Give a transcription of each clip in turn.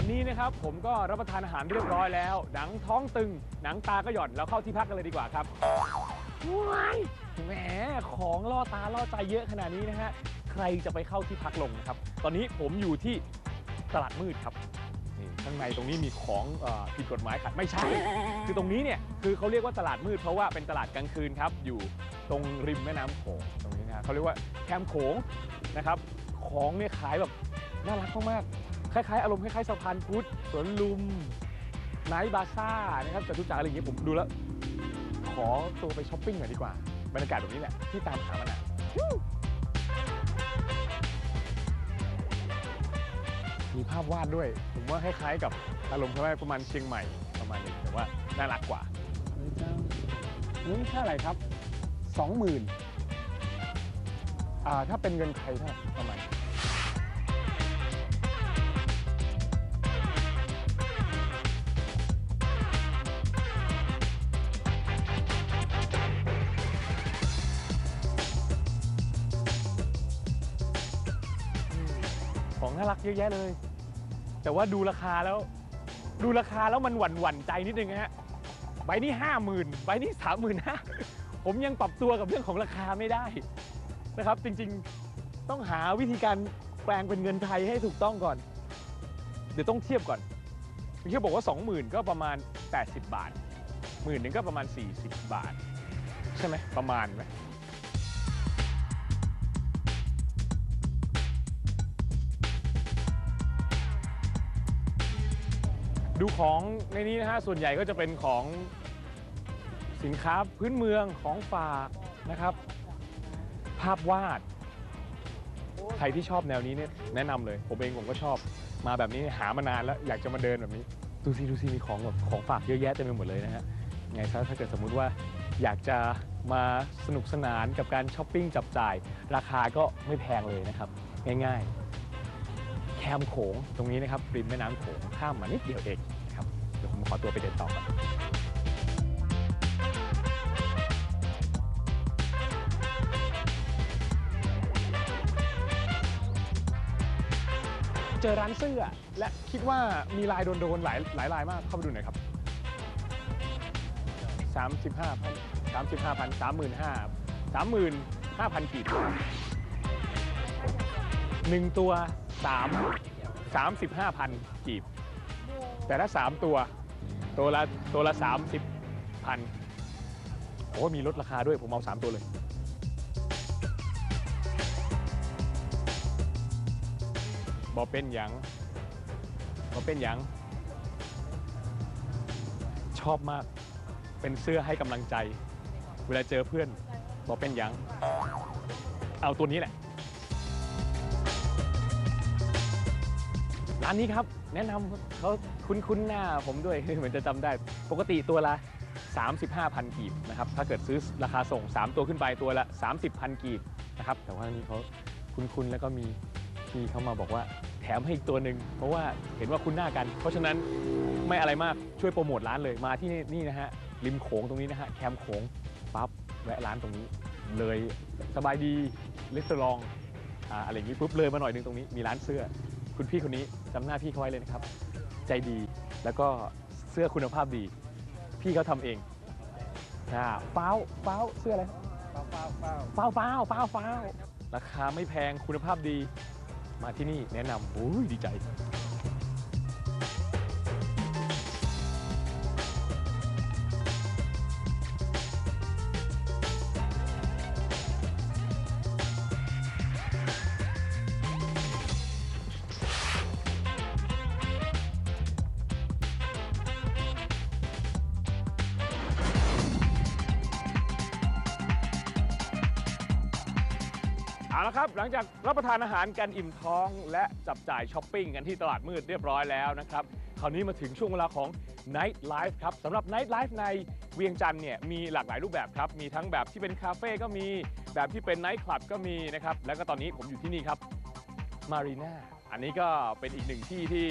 อนนี้นะครับผมก็รับประทานอาหารเรียบร้อยแล้ว หนังท้องตึง หนังตาก็หย่อนแล้วเข้าที่พักกันเลยดีกว่าครับว้ายแหมของล่อตาล่อใจเยอะขนาดนี้นะฮะใครจะไปเข้าที่พักลงนะครับ ตอนนี้ผมอยู่ที่ตลาดมืดครับนี่ข้างในตรงนี้มีของเออผิดกฎหมายขายไม่ใช่ คือตรงนี้เนี่ยคือเขาเรียกว่าตลาดมืดเพราะว่าเป็นตลาดกลางคืนครับ อยู่ตรงริมแม่น้ำโขงตรงนี้นะเขาเรียกว่าแคมโขงนะครับ ของเนี่ยขายแบบน่ารักมากๆ คล้ายๆ อารมณ์คล้ายๆสะพานพุทธสวนลุมไนท์บาซ่านะครับจตุจักรอะไรอย่างเงี้ยผมดูแล้ว ขอตัวไปช้อปปิ้งหน่อยดีกว่า บรรยากาศแบบนี้แหละที่ตามหามานานมีภาพวาดด้วย ผมว่าคล้ายๆกับอารมณ์คล้ายๆประมาณเชียงใหม่ประมาณนี้แต่ว่าน่ารักกว่านี่เท่าไหร่ครับสองหมื่นอ่าถ้าเป็นเงินไทยเท่าไหร่ประมาณ น่ารักเยอะแยะเลย แต่ว่าดูราคาแล้ว ดูราคาแล้วมันหวั่นหวั่นใจนิดนึงฮะใบนี้ห้าหมื่นใบนี้สามหมื่นห้าผมยังปรับตัวกับเรื่องของราคาไม่ได้นะครับ จริงๆต้องหาวิธีการแปลงเป็นเงินไทยให้ถูกต้องก่อน เดี๋ยวต้องเทียบก่อนเมื่อกี้บอกว่า 20,000 ก็ประมาณ 80 บาทหมื่นหนึ่งก็ประมาณ 40 บาท ใช่ไหมประมาณไหม ดูของในนี้นะฮะส่วนใหญ่ก็จะเป็นของสินค้าพื้นเมืองของฝากนะครับ ภาพวาด ใครที่ชอบแนวนี้เนี่ยแนะนำเลย ผมเองผมก็ชอบมาแบบนี้หามานานแล้วอยากจะมาเดินแบบนี้ ดูสิดูสิมีของแบบของฝากเยอะแยะเต็มไปหมดเลยนะฮะไงซะถ้าเกิดสมมุติว่าอยากจะมาสนุกสนานกับการช้อปปิ้งจับจ่าย ราคาก็ไม่แพงเลยนะครับ ง่ายๆ แคมโขงตรงนี้นะครับริมแม่น้ำ ข้ามมานิดเดียวเองนะครับเดี๋ยวผมขอตัวไปเดินต่อก่อนเจอร้านเสื้อและคิดว่ามีลายโดนๆหลายหลายลายมากเข้าไปดูหน่อยครับ35พัน35พัน35,000 35,000กีบหนึ่งตัว3 35,000กีบ แต่ถ้า3ตัว ตัวละตัวละ30พันโอ้มีลดราคาด้วยผมเอา 3 ตัวเลยบอเป็นหยังบอเป็นหยัง ชอบมากเป็นเสื้อให้กำลังใจ เวลาเจอเพื่อนบอกเป็นหยัง เอาตัวนี้แหละร้านนี้ครับ แนะนำเขาคุ้นๆหน้าผมด้วย เหมือนจะจำได้ ปกติตัวละ 35,000 กีบนะครับ ถ้าเกิดซื้อราคาส่ง 3 ตัวขึ้นไปตัวละ 30,000 กีบนะครับ แต่ว่าอันนี้เขาคุ้นๆ แล้วก็มีพี่เขามาบอกว่าแถมให้อีกตัวหนึ่งเพราะว่าเห็นว่าคุ้นหน้ากัน เพราะฉะนั้นไม่อะไรมากช่วยโปรโมทร้านเลยมาที่นี่นะฮะริมโขงตรงนี้นะฮะแคมโขงปั๊บแวะร้านตรงนี้ เลยสบายดีรีสอร์ทอ่าอะไรอย่างนี้ปุ๊บเลยมาหน่อยหนึงตรงนี้มีร้านเสื้อ คุณพี่คนนี้จำหน้าพี่เขาไว้เลยนะครับ ใจดีแล้วก็เสื้อคุณภาพดี พี่เขาทำเองอ่าเป้าเป้าเสื้ออะไรเป้าเป้าเป้าเป้าเป้าเป้าเป้าราคาไม่แพงคุณภาพดี มาที่นี่แนะนำโอ้ยดีใจ เอาละครับ หลังจากรับประทานอาหารกันอิ่มท้อง และจับจ่ายช้อปปิ้งกันที่ตลาดมืดเรียบร้อยแล้วนะครับ คราวนี้มาถึงช่วงเวลาของ Night Life ครับสำหรับ Night Life ในเวียงจันทร์เนี่ยมีหลากหลายรูปแบบครับ มีทั้งแบบที่เป็นคาเฟ่ก็มีแบบที่เป็นไนท์คลับก็มีนะครับ แล้วก็ตอนนี้ผมอยู่ที่นี่ครับมารีนาอันนี้ก็เป็นอีกหนึ่งที่ที่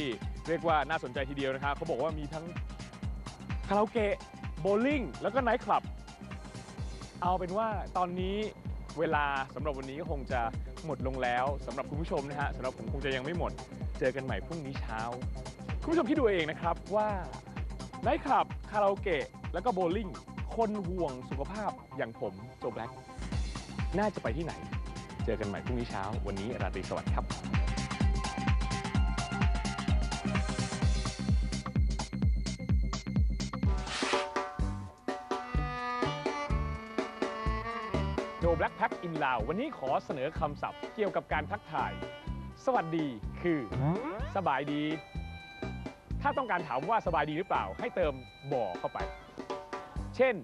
เรียกว่าน่าสนใจทีเดียวนะครับเขาบอกว่ามีทั้งคาราโอเกะโบว์ลิ่งแล้วก็ไนท์คลับเอาเป็นว่าตอนนี้ เวลาสำหรับวันนี้ก็คงจะหมดลงแล้วสำหรับคุณผู้ชมนะฮะสำหรับผมคงจะยังไม่หมด เจอกันใหม่พรุ่งนี้เช้า คุณผู้ชมที่ดูเองนะครับว่าไนท์คลับคาราโอเกะแล้วก็โบลิ่งคนห่วงสุขภาพอย่างผมโจแบล็กน่าจะไปที่ไหน เจอกันใหม่พรุ่งนี้เช้า วันนี้ราตรีสวัสดิ์ครับ แบล็กแพ็กอินลาว วันนี้ขอเสนอคำศัพท์เกี่ยวกับการทักทาย สวัสดีคือ สบายดี ถ้าต้องการถามว่าสบายดีหรือเปล่า ให้เติมบ่อเข้าไป เช่น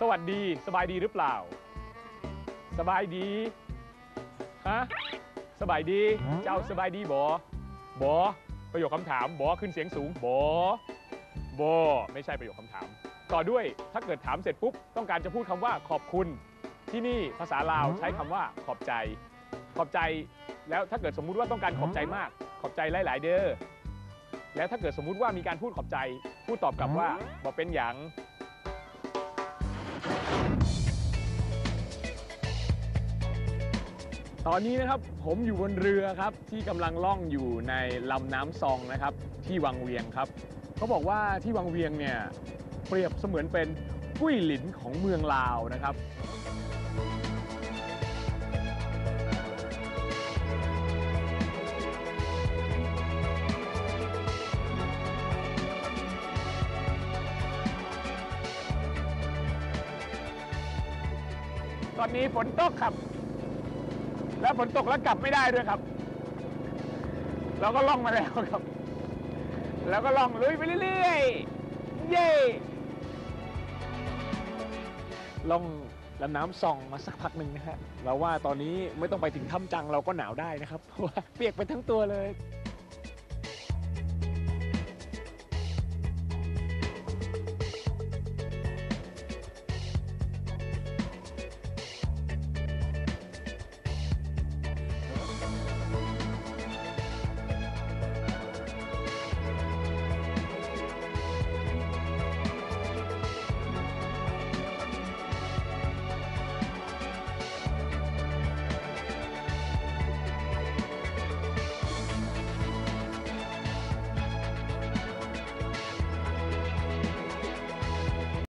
สวัสดี สบายดีหรือเปล่า สบายดีฮะสบายดี เจ้าสบายดีบอบอประโยคคำถามบอขึ้นเสียงสูงบอบอไม่ใช่ประโยคคำถาม ต่อด้วยถ้าเกิดถามเสร็จปุ๊บ ต้องการจะพูดคำว่าขอบคุณ ที่นี่ภาษาลาวใช้คำว่าขอบใจ ขอบใจแล้วถ้าเกิดสมมุติว่าต้องการขอบใจมาก ขอบใจหลาย ๆ เด้อแล้วถ้าเกิดสมมุติว่ามีการพูดขอบใจ พูดตอบกลับว่าบอกเป็นหยังตอนนี้นะครับผมอยู่บนเรือครับที่กำลังล่องอยู่ในลำน้ำซองนะครับที่วังเวียงครับเขาบอกว่าที่วังเวียงเนี่ยเปรียบเสมือนเป็นกุ้ยหลินของเมืองลาวนะครับ อนนี้ฝนตกครับ แล้วฝนตกแล้วกลับไม่ได้ด้วยครับ เราก็ล่องมาแล้วครับ แล้วก็ล่องลุยไปเรื่อยๆ เย่ล่องลำน้ำส่องมาสักพักหนึ่งนะฮะเราว่าตอนนี้ไม่ต้องไปถึงถ้ำจังเราก็หนาวได้นะครับ เพราะว่าเปียกไปทั้งตัวเลย